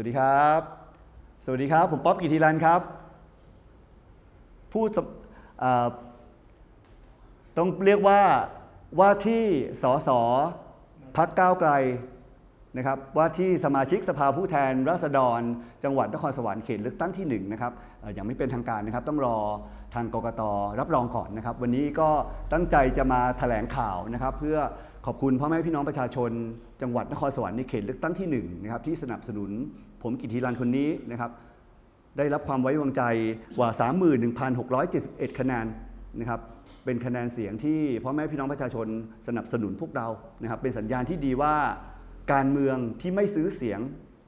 วัสดีครับ สวัสดีครับ ผมป๊อบกิติรันครับ ผู้ต้องเรียกว่าว่าที่สสพักก้าวไกลนะครับว่าที่สมาชิกสภาผู้แทนราษฎร จังหวัดนครสวรรค์เขตเลือกตั้งที่หนึ่งนะครับเอ่อยังไม่เป็นทางการนะครับต้องรอทางกกตรับรองก่อนนะครับ วันนี้ก็ตั้งใจจะมาแถลงข่าวนะครับ เพื่อขอบคุณพ่อแม่พี่น้องประชาชน จังหวัดนครสวรรค์ในเขตเลือกตั้งที่หนึ่งนะครับที่สนับสนุน ผมกิติรันคนนี้นะครับได้รับความไว้วางใจกว่า 31,671 คะแนนนะครับเป็นคะแนนเสียงที่พ่อแม่พี่น้องประชาชนสนับสนุนพวกเรานะครับเป็นสัญญาณที่ดีว่าการเมืองที่ไม่ซื้อเสียง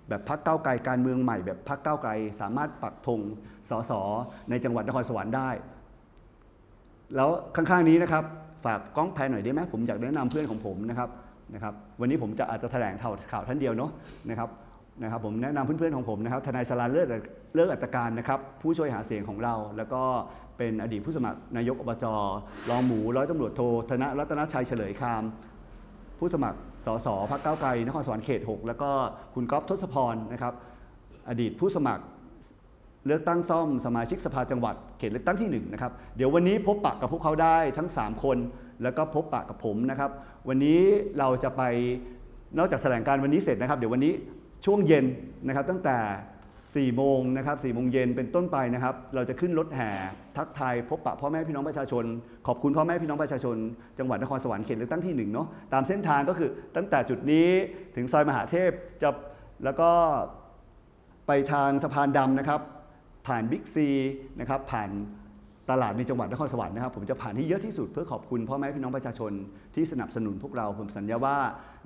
แบบพักเก้าไกลการเมืองใหม่แบบพักเก้าไกล สามารถปักธงสสในจังหวัดนครสวรรค์ได้ แล้วข้างๆนี้นะครับฝากกล้องแพนหน่อยได้ไหมผมอยากแนะนำเพื่อนของผมนะครับนะครับ วันนี้ผมจะอาจจะแถลงข่าวข่าวท่านเดียวเนาะนะครับ นะครับผมแนะนำเพื่อนๆของผมนะครับทนายสลาเลิศเลิศอัตการนะครับผู้ช่วยหาเสียงของเรา แล้วก็เป็นอดีตผู้สมัครนายกอบจรองหมูร้อยตำรวจโทธนรัตนชัยเฉลยคาม ผู้สมัครสสพักเก้าวไกลนครสวรรค์เขต 6 แล้วก็คุณก๊อฟทศพรนะครับอดีตผู้สมัครเลือกตั้งซ่อมสมาชิกสภาจังหวัดเขตเลือกตั้งที่1นะครับเดี๋ยววันนี้พบปะกับพวกเขาได้ทั้ง 3 คน แล้วก็พบปะกับผมนะครับ วันนี้เราจะไปนอกจากแถลงการวันนี้เสร็จนะครับ เดี๋ยววันนี้ ช่วงเย็นนะครับตั้งแต่4โมงนะครับ4โมงเย็นเป็นต้นไปนะครับ เราจะขึ้นรถแห่ทักทายพบปะพ่อแม่พี่น้องประชาชน ขอบคุณพ่อแม่พี่น้องประชาชน จังหวัดนครสวรรค์เขตเลือกตั้งที่หนึ่งเนาะตามเส้นทางก็คือตั้งแต่จุดนี้ถึงซอยมหาเทพจะแล้วก็ไปทางสะพานดำนะครับ ผ่านบิ๊กซีนะครับผ่านตลาดในจังหวัดนครสวรรค์นะครับผมจะผ่านให้เยอะที่สุดเพื่อขอบคุณพ่อแม่พี่น้องประชาชนที่สนับสนุนพวกเราผมสัญญาว่า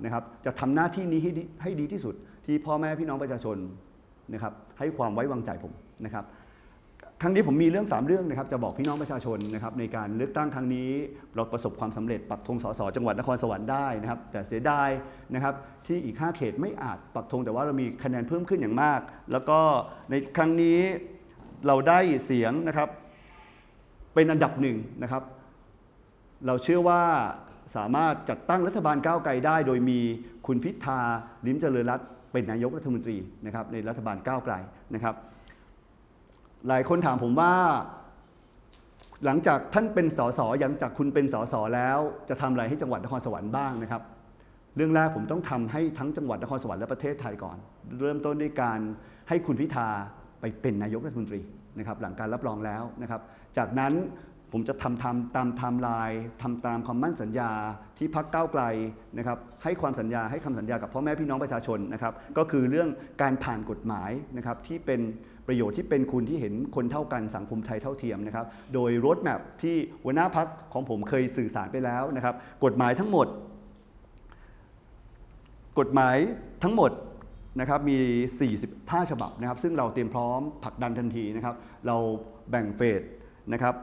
นะครับจะทำหน้าที่นี้ให้ให้ดีที่สุด ที่พ่อแม่พี่น้องประชาชนนะครับให้ความไว้วางใจผมนะครับครั้งนี้ผมมีเรื่อง 3 เรื่องนะครับจะบอกพี่น้องประชาชนนะครับในการเลือกตั้งครั้งนี้เราประสบความสำเร็จปักธงสสจังหวัดนครสวรรค์ได้นะครับแต่เสียดายนะครับที่อีก 5 เขตไม่อาจปักธงแต่ว่าเรามีคะแนนเพิ่มขึ้นอย่างมาก แล้วก็ในครั้งนี้เราได้เสียงนะครับเป็นอันดับหนึ่งนะครับ เราเชื่อว่าสามารถจัดตั้งรัฐบาลก้าวไกลได้ โดยมีคุณพิธาลิ้มเจริญรัตน์ เป็นนายกรัฐมนตรีนะครับในรัฐบาลก้าวไกลนะครับ หลายคนถามผมว่า หลังจากท่านเป็นสสหลังจากคุณเป็นสสแล้วจะทำอะไรให้จังหวัดนครสวรรค์บ้างนะครับ เรื่องแรกผมต้องทำให้ทั้งจังหวัดนครสวรรค์และประเทศไทยก่อน เริ่มต้นด้วยการให้คุณพิธาไปเป็นนายกรัฐมนตรีนะครับหลังการรับรองแล้วนะครับ จากนั้น ผมจะทำทำตามไทม์ไลน์ทำตามคำมั่นสัญญาที่พักเก้าไกลนะครับให้ความสัญญาให้คำสัญญากับพ่อแม่พี่น้องประชาชนนะครับก็คือเรื่องการผ่านกฎหมายนะครับที่เป็นประโยชน์ที่เป็นคุณที่เห็นคนเท่ากันสังคมไทยเท่าเทียมนะครับโดยรถแมพที่หัวหน้าพักของผมเคยสื่อสารไปแล้วนะครับกฎหมายทั้งหมด กฎหมายทั้งหมดนะครับมี 45 ฉบับนะครับซึ่งเราเตรียมพร้อมผลักดันทันทีนะครับเราแบ่งเฟสนะครับ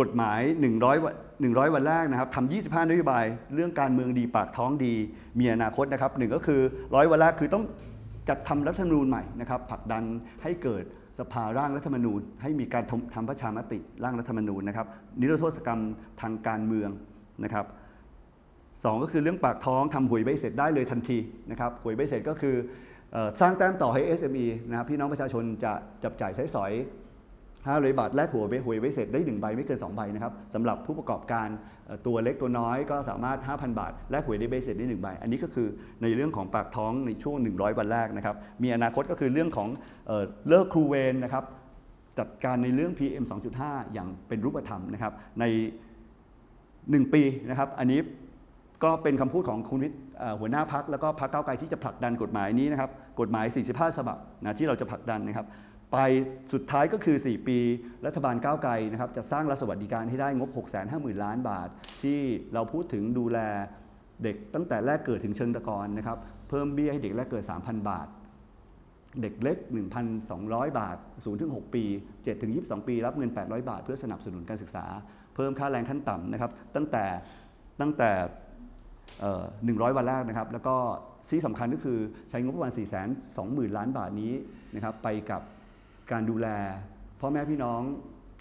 กฎหมาย 100วัน100 วันแรกนะครับทำ25 นโยบาย เรื่องการเมืองดีปากท้องดี มีอนาคตนะครับหนึ่งก็คือร้อยวันแรกคือต้องจัดทำรัฐธรรมนูญใหม่นะครับผลักดันให้เกิดสภาร่างรัฐธรรมนูญ ให้มีการทำประชามติร่างรัฐธรรมนูญนะครับ นิรโทษกรรมทางการเมืองนะครับสองก็คือเรื่องปากท้องทำหวยใบเสร็จได้เลยทันทีนะครับหวยใบเสร็จก็คือออสร้างแต้มต่อให้ SME นะครับพี่น้องประชาชนจะจับจ่ายใช้สอย 500 บาทแลกหัวใบหวยใบเสร็จได้ 1 ใบไม่เกิน 2 ใบนะครับสำหรับผู้ประกอบการตัวเล็กตัวน้อยก็สามารถ 5,000 บาทแลกหวยได้ใบเสร็จได้ 1 ใบ อันนี้ก็คือในเรื่องของปากท้องในช่วง 100 วันแรกนะครับมีอนาคตก็คือเรื่องของเออเลิกครูเวรนะครับจัดการในเรื่อง PM 2.5 อย่างเป็นรูปธรรมนะครับใน 1 ปีนะครับอันนี้ก็เป็นคำพูดของคุณวิทย์หัวหน้าพักแล้วก็พักเก้าไกลที่จะผลักดันกฎหมายนี้นะครับกฎหมาย 45 ฉบับนะที่เราจะผลักดันนะครับ ไปสุดท้ายก็คือ 4 ปี รัฐบาลก้าวไกลนะครับจะสร้างรัฐสวัสดิการให้ได้งบ 6 5 0 0 0 0 ล้านบาท ที่เราพูดถึงดูแลเด็กตั้งแต่แรกเกิดถึงเชิงตะกอนนะครับเพิ่มเบี้ยให้เด็กแรกเกิด 3,000 บาท เด็กเล็ก 1,200 บาท0ถึง6ปี7ถึง22 ปี รับเงิน 800 บาท เพื่อสนับสนุนการศึกษา เพิ่มค่าแรงขั้นต่ำนะครับตั้งแต่ตั้งแต่เอ่อ100 วันแรกนะครับแล้วก็ที่สำคัญก็คือใช้งบประมาณ 4 2 0 0 0 0 ล้านบาทนี้นะครับไปกับ การดูแลพ่อแม่พี่น้อง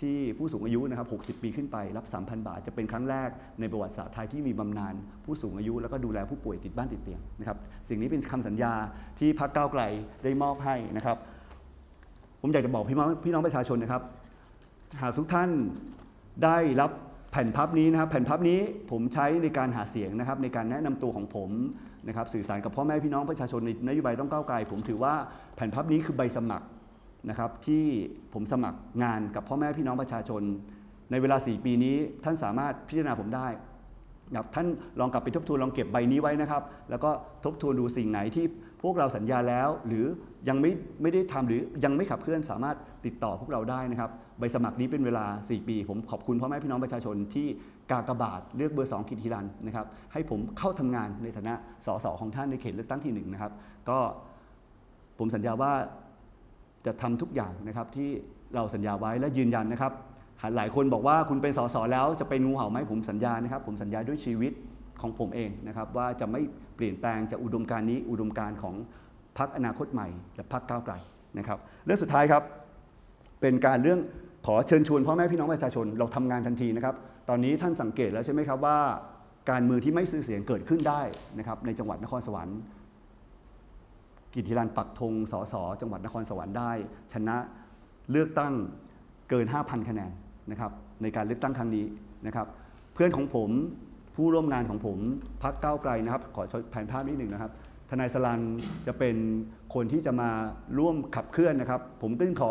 ที่ผู้สูงอายุนะครับ 60 ปีขึ้นไปรับ 3,000 บาท จะเป็นครั้งแรกในประวัติศาสตร์ไทยที่มีบำนาญผู้สูงอายุแล้วก็ดูแลผู้ป่วยติดบ้านติดเตียงนะครับ สิ่งนี้เป็นคำสัญญาที่พรรคก้าวไกลได้มอบให้นะครับ ผมอยากจะบอกพี่น้องพี่น้องประชาชนนะครับ หากทุกท่านได้รับแผ่นพับนี้นะครับ แผ่นพับนี้ผมใช้ในการหาเสียงนะครับ ในการแนะนำตัวของผมนะครับ สื่อสารกับพ่อแม่พี่น้องประชาชนในนโยบายต้องก้าวไกล ผมถือว่าแผ่นพับนี้คือใบสมัคร นะครับที่ผมสมัครงานกับพ่อแม่พี่น้องประชาชน ในเวลา 4 ปีนี้ท่านสามารถพิจารณาผมได้อยากท่านลองกลับไปทบทวนลองเก็บใบนี้ไว้นะครับ แล้วก็ทบทวนดูสิ่งไหนที่พวกเราสัญญาแล้ว หรือยังไม่ไม่ได้ทำหรือยังไม่ขับเคลื่อนสามารถติดต่อพวกเราได้นะครับ ใบสมัครนี้เป็นเวลา 4 ปี ผมขอบคุณพ่อแม่พี่น้องประชาชนที่กากบาทเลือกเบอร์ 2 กิตฮิรันนะครับให้ผมเข้าทำงานในฐานะสสของท่านในเขตเลือกตั้งที่หนึ่งนะครับก็ผมสัญญาว่า จะทำทุกอย่างนะครับที่เราสัญญาไว้และยืนยันนะครับ หลายคนบอกว่าคุณเป็นสสแล้วจะเป็นงูเห่าไหมผมสัญญานะครับ ผมสัญญาด้วยชีวิตของผมเองนะครับว่าจะไม่เปลี่ยนแปลงจากอุดมการณ์นี้อุดมการณ์ของพรรคอนาคตใหม่ และพรรคก้าวไกลนะครับเรื่องสุดท้ายครับเป็นการเรื่องขอเชิญชวนพ่อแม่พี่น้องประชาชนเราทำงานทันทีนะครับ ตอนนี้ท่านสังเกตแล้วใช่ไหมครับว่า การเมืองที่ไม่ซื้อเสียงเกิดขึ้นได้นะครับในจังหวัดนครสวรรค์ กิติรันปักธงสสจังหวัดนครสวรรค์ได้ ชนะเลือกตั้งเกิน 5,000 คะแนนนะครับในการเลือกตั้งครั้งนี้นะครับเพื่อนของผมผู้ร่วมงานของผมพักเก้าไกลนะครับ ขอชแผนภาพนิดหนึ่งนะครับ ทนายสลันจะเป็นคนที่จะมาร่วมขับเคลื่อนนะครับ ผมก็ขอ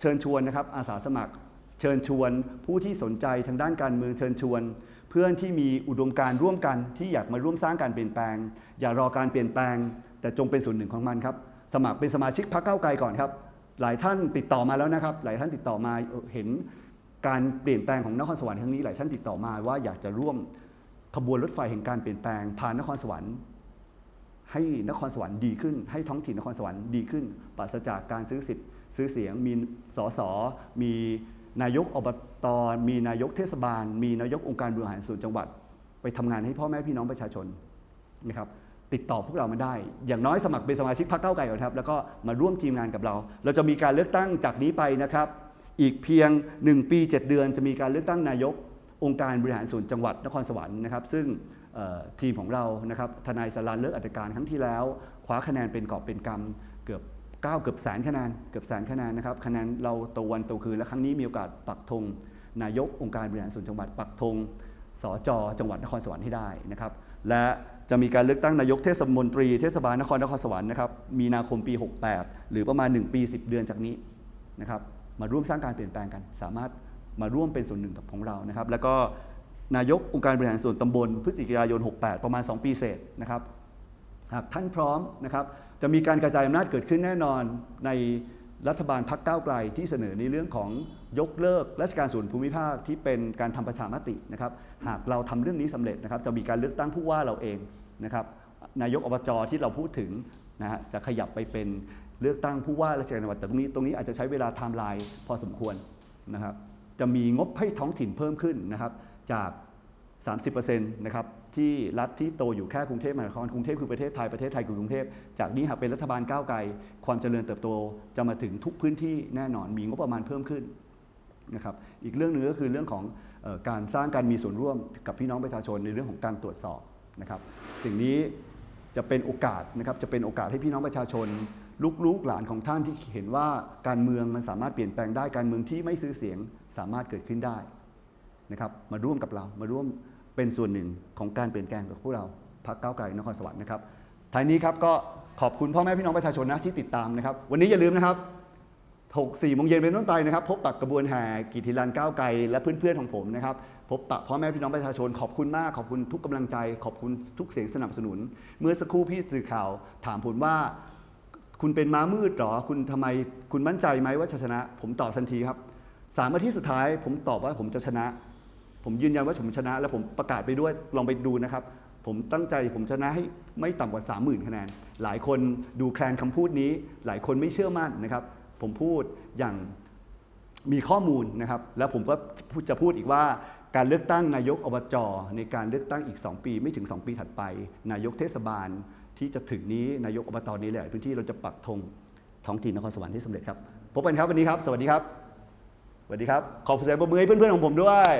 เชิญชวนนะครับ อาสาสมัคร เชิญชวน ผู้ที่สนใจทางด้านการเมืองเชิญชวน เพื่อนที่มีอุดมการร่วมกันที่อยากมาร่วมสร้างการเปลี่ยนแปลง อย่ารอการเปลี่ยนแปลง แต่จงเป็นส่วนหนึ่งของมันครับ สมัครเป็นสมาชิกพรรคเก้าไกลก่อนครับ หลายท่านติดต่อมาแล้วนะครับ หลายท่านติดต่อมาเห็นการเปลี่ยนแปลงของนครสวรรค์ครั้งนี้ หลายท่านติดต่อมาว่าอยากจะร่วมขบวนรถไฟแห่งการเปลี่ยนแปลงผ่านนครสวรรค์ ให้นครสวรรค์ดีขึ้น ให้ท้องถิ่นนครสวรรค์ดีขึ้นปราศจากการซื้อสิทธิ์ซื้อเสียง มีสสมีนายกอบตมีนายกเทศบาล มีนายกองค์การบริหารส่วนจังหวัด ไปทำงานให้พ่อแม่พี่น้องประชาชนนะครับ ติดต่อพวกเรามาได้ อย่างน้อยสมัครเป็นสมาชิกพรรคเก้าไกลก่อนครับ แล้วก็มาร่วมทีมงานกับเรา เราจะมีการเลือกตั้งจากนี้ไปนะครับ อีกเพียง 1 ปี 7 เดือน จะมีการเลือกตั้งนายก องค์การบริหารส่วนจังหวัดนครสวรรค์นะครับ ซึ่งทีมของเรานะครับทนายสลานเลิกอัตการครั้งที่แล้ว คว้าคะแนนเป็นกอบเป็นกำเกือบ9เกือบแสนคะแนนเกือบแสนคะแนนนะครับคะแนนเราโตวันโตคืนและครั้งนี้มีโอกาสปักธงนายกองค์การบริหารส่วนจังหวัดปักธงสจจังหวัดนครสวรรค์ให้ได้นะครับ และ จะมีการเลือกตั้งนายกเทศมนตรีเทศบาลนครนครสวรรค์นะครับมีนาคมปี 68 หรือประมาณ 1 ปี 10 เดือนจากนี้นะครับมาร่วมสร้างการเปลี่ยนแปลงกัน สามารถมาร่วมเป็นส่วนหนึ่งกับของเรานะครับ แล้วก็นายกองค์การบริหารส่วนตำบลพฤศจิกายน 68 ประมาณ 2 ปีเศษนะครับหากท่านพร้อมนะครับจะมีการกระจายอำนาจเกิดขึ้นแน่นอนในรัฐบาลพักก้าวไกลที่เสนอในเรื่องของ ยกเลิกราชการส่วนภูมิภาคที่เป็นการทำประชามตินะครับ หากเราทำเรื่องนี้สำเร็จนะครับ จะมีการเลือกตั้งผู้ว่าเราเองนะครับ นายกอบจที่เราพูดถึงนะฮะจะขยับไปเป็นเลือกตั้งผู้ว่าราชการจังหวัดแต่ตรงนี้ตรงนี้อาจจะใช้เวลาไทม์ไลน์พอสมควรนะครับ จะมีงบให้ท้องถิ่นเพิ่มขึ้นนะครับ จาก 30%นะครับที่รัฐที่โตอยู่แค่กรุงเทพมหานครกรุงเทพคือประเทศไทยประเทศไทยคือกรุงเทพจากนี้หากเป็นรัฐบาลก้าวไกล ความเจริญเติบโตจะมาถึงทุกพื้นที่แน่นอนมีงบประมาณเพิ่มขึ้น นะครับอีกเรื่องหนึ่งก็คือเรื่องของออการสร้างการมีส่วนร่วมกับพี่น้องประชาชนในเรื่องของการตรวจสอบนะครับสิ่งนี้จะเป็นโอกาสนะครับจะเป็นโอกาสให้พี่น้องประชาชน ลูกๆหลานของท่านที่เห็นว่าการเมืองมันสามารถเปลี่ยนแปลงได้การเมืองที่ไม่ซื้อเสียงสามารถเกิดขึ้นได้นะครับมาร่วมกับเรามาร่วมเป็นส่วนหนึ่งของการเปลี่ยนแปลงกับพวกเราพรรคก้าวไกลนครสวรรค์นะครับท้ายนี้ครับก็ขอบคุณพ่อแม่พี่น้องประชาชนนะที่ติดตามนะครับ วันนี้อย่าลืมนะครับ ถกสี่โมงเย็นเป็นต้นไปนะครับ พบปะกกระบวนแห่กิติรันก้าวไกลและเพื่อนๆของผมนะครับ พบปะพ่อแม่พี่น้องประชาชนขอบคุณมาก ขอบคุณทุกกำลังใจ ขอบคุณทุกเสียงสนับสนุน เมื่อสักครู่พี่สื่อข่าว ถามผมว่า คุณเป็นม้ามืดหรอ คุณทำไมคุณมั่นใจไหมว่าจะชนะ ผมตอบทันทีครับสามอาทิตย์สุดท้าย ผมตอบว่าผมจะชนะ ผมยืนยันว่าผมชนะ และผมประกาศไปด้วยลองไปดูนะครับผมตั้งใจผมชนะให้ไม่ต่ำกว่า 30,000 คะแนน หลายคนดูแคลนคำพูดนี้ หลายคนไม่เชื่อมั่นนะครับ ผมพูดอย่างมีข้อมูลนะครับ แล้วผมก็จะพูดอีกว่าการเลือกตั้งนายกอบจในการเลือกตั้งอีก 2 ปีไม่ถึง 2 ปีถัดไป นายกเทศบาลที่จะถึงนี้นายกอบตนี้แหลายพื้นที่เราจะปักธงท้องถิ่นนครสวรรค์ที่สำเร็จครับพบกันครับวันนี้ครับ สวัสดีครับสวัสดีครับขอเสียงปรบมือให้เพื่อนๆของผมด้วย